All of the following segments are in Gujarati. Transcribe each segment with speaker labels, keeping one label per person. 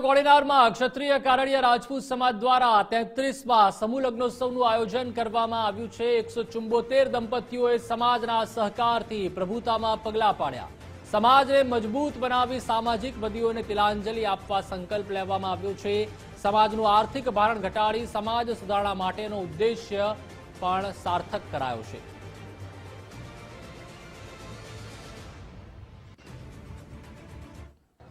Speaker 1: કોડીનારમાં ક્ષત્રિય કારડિયા રાજપૂત સમાજ દ્વારા તેત્રીસમાં સમૂહ લગ્નોત્સવનું આયોજન કરવામાં આવ્યું છે. એકસો દંપતીઓએ સમાજના સહકારથી પ્રભુતામાં પગલાં પાડ્યા. સમાજને મજબૂત બનાવી સામાજિક બદીઓને તિલાંજલિ આપવા સંકલ્પ લેવામાં આવ્યો છે. સમાજનું આર્થિક ભારણ ઘટાડી સમાજ સુધારણા માટેનો ઉદ્દેશ્ય પણ સાર્થક કરાયો છે.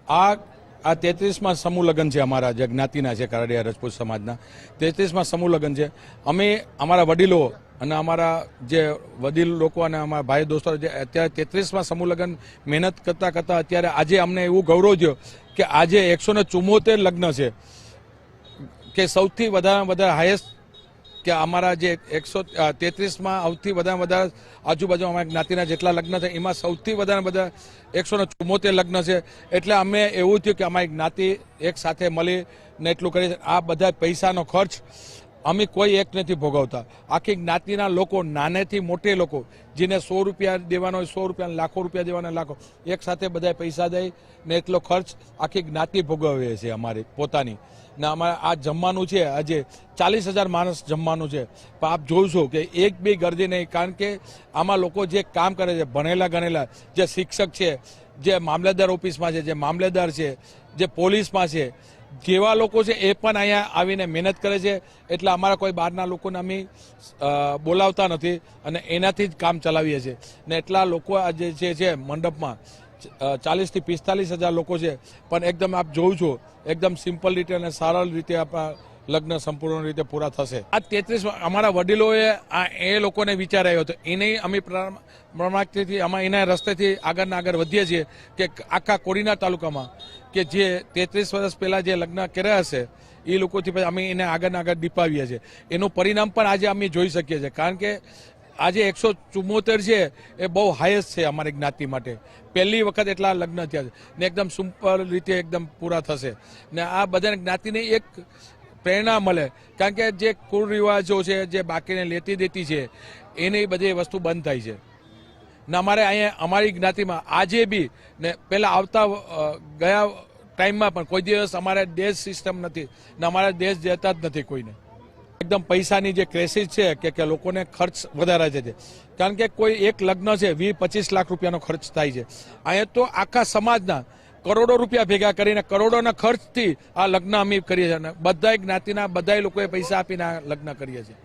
Speaker 2: આ આ તેત્રીસમાં સમૂહ લગ્ન છે અમારા, જે જ્ઞાતિના છે કારડિયા રાજપૂત સમાજના. તેત્રીસમાં સમૂહ લગ્ન છે. અમે અમારા વડીલો અને અમારા જે વડીલ લોકો અને અમારા ભાઈ દોસ્તો જે અત્યારે તેત્રીસમાં સમૂહ લગ્ન મહેનત કરતાં કરતાં અત્યારે આજે અમને એવું ગૌરવ થયો કે આજે એકસો ને લગ્ન છે, કે સૌથી વધારે વધારે હાઈએસ્ટ કે અમારા જે એકસો તેત્રીસમાં સૌથી વધારે વધારે આજુબાજુ અમારા જ્ઞાતિના જેટલા લગ્ન છે, એમાં સૌથી વધારે બધા એકસો ને ચુમ્મોતેર લગ્ન છે. એટલે અમે એવું થયું કે અમારી જ્ઞાતિ એક સાથે મળી ને એટલું કરી, આ બધા પૈસાનો ખર્ચ અમે કોઈ એક નથી ભોગવતા. આખી જ્ઞાતિના લોકો, નાનેથી મોટે લોકો, જેને સો રૂપિયા દેવાનો હોય, સો રૂપિયા, લાખો રૂપિયા દેવાના લાખો, એક સાથે બધા પૈસા દઈ ને એટલો ખર્ચ આખી જ્ઞાતિ ભોગવે છે અમારી, પોતાની. ને અમારે આ જમવાનું છે, આજે ચાલીસ હજાર માણસ જમવાનું છે. પણ આપ જોશો કે એક બી ગરજી નહીં, કારણ કે આમાં લોકો જે કામ કરે છે, ભણેલા ગણેલા, જે શિક્ષક છે, જે મામલેદાર ઓફિસમાં છે, જે મામલેદાર છે, જે પોલીસમાં છે જેવા લોકો છે એ પણ અહીંયા આવીને મહેનત કરે છે. એટલે અમારા કોઈ બહારના લોકોને અમે બોલાવતા નથી અને એનાથી જ કામ ચલાવીએ છીએ. ને એટલા લોકો આજે જે છે મંડપમાં ચાલીસથી પિસ્તાલીસ હજાર લોકો છે. પણ એકદમ આપ જોઉં છો, એકદમ સિમ્પલ રીતે અને સરળ રીતે આપણા લગ્ન સંપૂર્ણ રીતે પૂરા થશે. આ તેત્રીસ અમારા વડીલોએ આ એ લોકોને વિચાર આવ્યો હતો. એને અમે પ્રમાણથી અમે એના રસ્તેથી આગળના આગળ વધીએ છીએ કે આખા કોડીના તાલુકામાં કે જે તેત્રીસ વર્ષ પહેલાં જે લગ્ન કર્યા હશે, એ લોકોથી પછી અમે એને આગળ આગળ દીપાવીએ છીએ. એનું પરિણામ પણ આજે અમે જોઈ શકીએ છીએ. કારણ કે આજે એકસો ચુમ્મોતેર છે, એ બહુ હાઈએસ્ટ છે અમારી જ્ઞાતિ માટે. પહેલી વખત એટલા લગ્ન થયા છે ને એકદમ સિમ્પલ રીતે એકદમ પૂરા થશે. ને આ બધાને જ્ઞાતિને એક પ્રેરણા મળે. કારણ કે જે કુરિવાજો છે, જે બાકીને લેતી દેતી છે, એની બધી વસ્તુ બંધ થાય છે. ને અમારે અહીંયા અમારી જ્ઞાતિમાં આજે બી ને પહેલાં આવતા ગયા ટાઈમમાં પણ કોઈ દિવસ અમારે દેશ સિસ્ટમ નથી ને અમારા દેશ દેતા જ નથી કોઈને. એકદમ પૈસાની જે ક્રેસિસ છે કે કે લોકોને ખર્ચ વધારે છે કારણ કે કોઈ એક લગ્ન છે, વીસ, પચીસ લાખ રૂપિયાનો ખર્ચ થાય છે. અહીંયા તો આખા સમાજના કરોડો રૂપિયા ભેગા કરીને કરોડોના ખર્ચથી આ લગ્ન અમે કરીએ છીએ. અને બધા જ્ઞાતિના બધા લોકોએ પૈસા આપીને આ લગ્ન કરીએ છીએ.